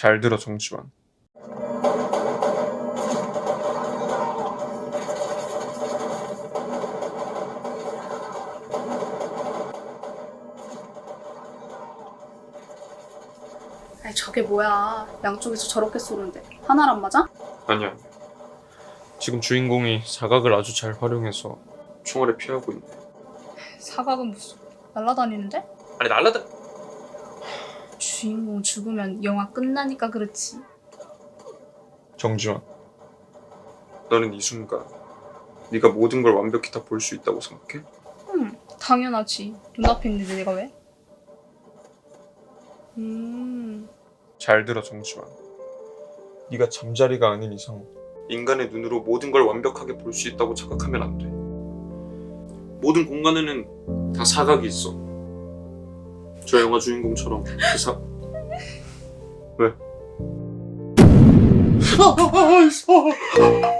잘 들어. 아니 저게 뭐야 양쪽에서 저렇게 쏘는데 하나란 맞아? 아니야. 지금 주인공이 사각을 아주 잘 활용해서 총알을 피하고 있네. 사각은 무슨 날라다니는데? 아니 날라다. 주인공 죽으면 영화 끝나니까 그렇지 정지환. 너는 이 순간 네가 모든 걸 완벽히 다 볼 수 있다고 생각해? 응 당연하지 눈앞에 있는데 내가 왜? 음 잘 들어 정지환. 네가 잠자리가 아닌 이상 인간의 눈으로 모든 걸 완벽하게 볼 수 있다고 착각하면 안 돼. 모든 공간에는 다 사각이 있어. 저 영화 주인공처럼 그 사. 왜? 아, 아, 아,